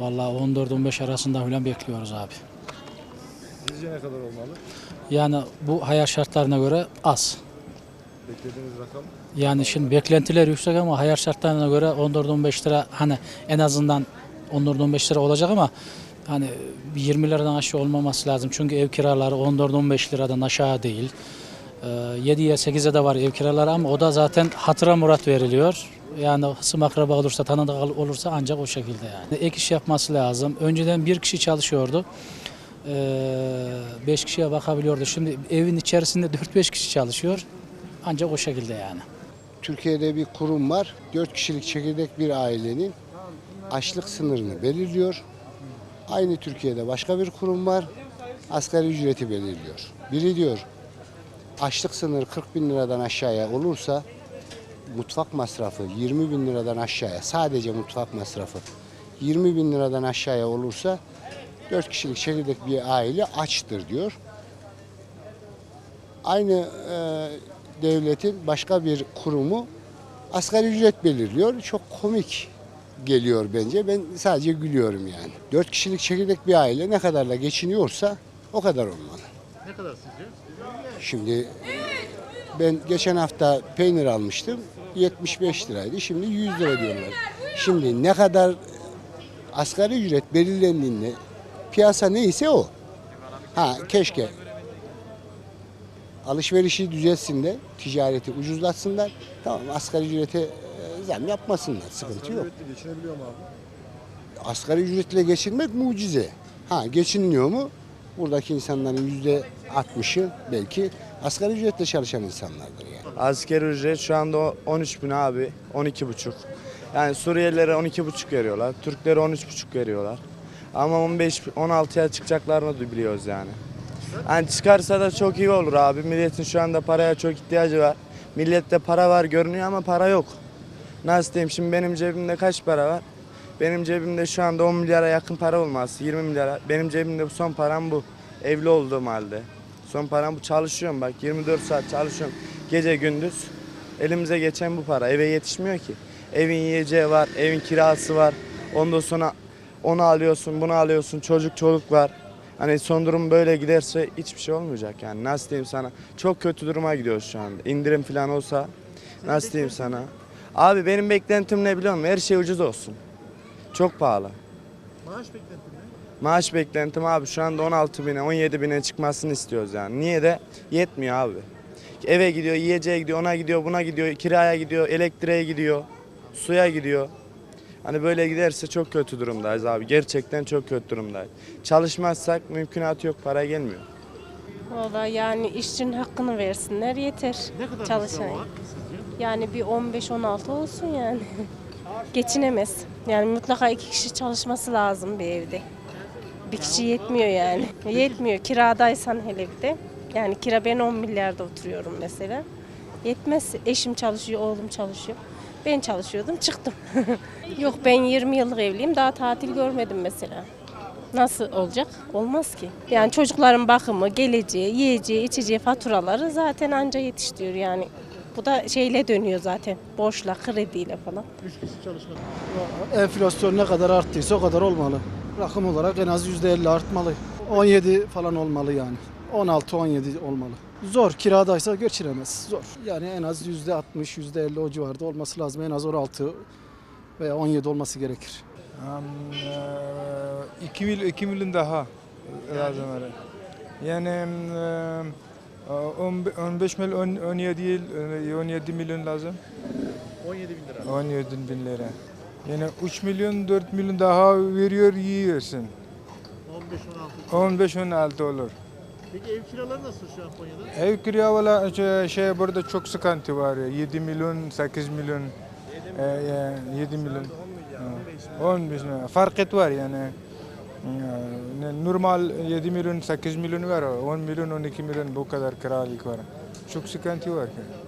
Vallahi 14-15 arasında falan bekliyoruz abi. Sizce ne kadar olmalı? Yani bu hayat şartlarına göre az. Beklediğiniz rakam? Yani şimdi beklentiler yüksek ama hayat şartlarına göre 14-15 lira hani en azından 14-15 lira olacak ama hani 20 liradan aşağı olmaması lazım. Çünkü ev kiraları 14-15 liradan aşağı değil. Ee, 7'ye 8'e de var ev kiraları ama o da zaten hatıra murat veriliyor. Yani hısım akraba olursa, tanıdık olursa ancak o şekilde yani. Ek iş yapması lazım. Önceden bir kişi çalışıyordu. 5 kişiye bakabiliyordu. Şimdi evin içerisinde 4-5 kişi çalışıyor. Ancak o şekilde yani. Türkiye'de bir kurum var. 4 kişilik çekirdek bir ailenin açlık sınırını belirliyor. Aynı Türkiye'de başka bir kurum var. Asgari ücreti belirliyor. Biri diyor açlık sınırı 40 bin liradan aşağıya olursa mutfak masrafı 20 bin liradan aşağıya sadece mutfak masrafı 20 bin liradan aşağıya olursa 4 kişilik çekirdek bir aile açtır diyor. Aynı e, devletin başka bir kurumu asgari ücret belirliyor. Çok komik geliyor bence. Ben sadece gülüyorum yani. 4 kişilik çekirdek bir aile ne kadarla geçiniyorsa o kadar olmalı. Ne kadar sizce? Şimdi ben geçen hafta peynir almıştım. 75 liraydı. Şimdi 100 lira diyorlar. Şimdi ne kadar asgari ücret belirlendiğinde piyasa neyse o. Ha keşke alışverişi düzelsin de ticareti ucuzlatsınlar. Tamam asgari ücrete e, zam yapmasınlar. Sıkıntı yok. Ücretli geçinebiliyor mu abi? Asgari ücretle geçinmek mucize. Ha geçiniliyor mu? Buradaki insanların yüzde 60'ı belki asgari ücretle çalışan insanlardır yani. Asgari ücret şu anda o 13 bin abi, 12 buçuk. Yani Suriyelilere 12 buçuk veriyorlar, Türklere 13 buçuk veriyorlar. Ama 15, 16'ya çıkacaklarını da biliyoruz yani. Yani çıkarsa da çok iyi olur abi. Milletin şu anda paraya çok ihtiyacı var. Millette para var görünüyor ama para yok. Nasıl diyeyim şimdi benim cebimde kaç para var? Benim cebimde şu anda 10 milyara yakın para olmaz. 20 milyara. Benim cebimde son param bu. Evli olduğum halde. Son param bu. Çalışıyorum bak 24 saat çalışıyorum. Gece gündüz. Elimize geçen bu para. Eve yetişmiyor ki. Evin yiyeceği var, evin kirası var. Ondan sonra onu alıyorsun, bunu alıyorsun. Çocuk çoluk var. Hani son durum böyle giderse hiçbir şey olmayacak yani. Nasıl diyeyim sana? Çok kötü duruma gidiyoruz şu anda. İndirim falan olsa nasıl diyeyim sana? Abi benim beklentim ne biliyor musun? Her şey ucuz olsun. Çok pahalı. Maaş beklentin ne? Maaş beklentim abi şu anda 16 bine 17 bine çıkmasını istiyoruz yani. Niye de yetmiyor abi. Eve gidiyor, yiyeceğe gidiyor, ona gidiyor, buna gidiyor, kiraya gidiyor, elektriğe gidiyor, suya gidiyor. Hani böyle giderse çok kötü durumdayız abi. Gerçekten çok kötü durumdayız. Çalışmazsak mümkünatı yok, para gelmiyor. Valla yani işçinin hakkını versinler yeter. Ne kadar Çalışan. Yani bir 15-16 olsun yani. Geçinemez. Yani mutlaka iki kişi çalışması lazım bir evde. Bir kişi yetmiyor yani. Yetmiyor. Kiradaysan hele bir de. Yani kira ben 10 milyarda oturuyorum mesela. Yetmez. Eşim çalışıyor, oğlum çalışıyor. Ben çalışıyordum, çıktım. Yok ben 20 yıllık evliyim. Daha tatil görmedim mesela. Nasıl olacak? Olmaz ki. Yani çocukların bakımı, geleceği, yiyeceği, içeceği faturaları zaten anca yetiştiriyor yani. Bu da şeyle dönüyor zaten. Borçla, krediyle falan. Üç kişi çalışmak. Enflasyon ne kadar arttıysa o kadar olmalı. Rakım olarak en az %50 artmalı. 17 falan olmalı yani. 16-17 olmalı. Zor kiradaysa geçiremez. Zor. Yani en az %60, %50 o civarda olması lazım. En az 16 veya 17 olması gerekir. Am, e, 2 milyon 2 milyon daha lazım öyle. Yani e, 15 milyon 17 yıl e, 17 milyon lazım. 17 bin lira. 17 bin lira. Yani 3 milyon 4 milyon daha veriyor yiyorsun. 15-16. 15 16 olur. Peki ev kiraları nasıl şu an Konya'da? Ev valla şey, şey burada çok sıkıntı var. ya. 7 milyon 8 milyon e, ya, 7 milyon. Ha, 15 milyon. Fark et var yani. Yani normal 7 milyon 8 milyon var. 10 milyon 12 milyon bu kadar kiralık var. Çok sıkıntı var. ki.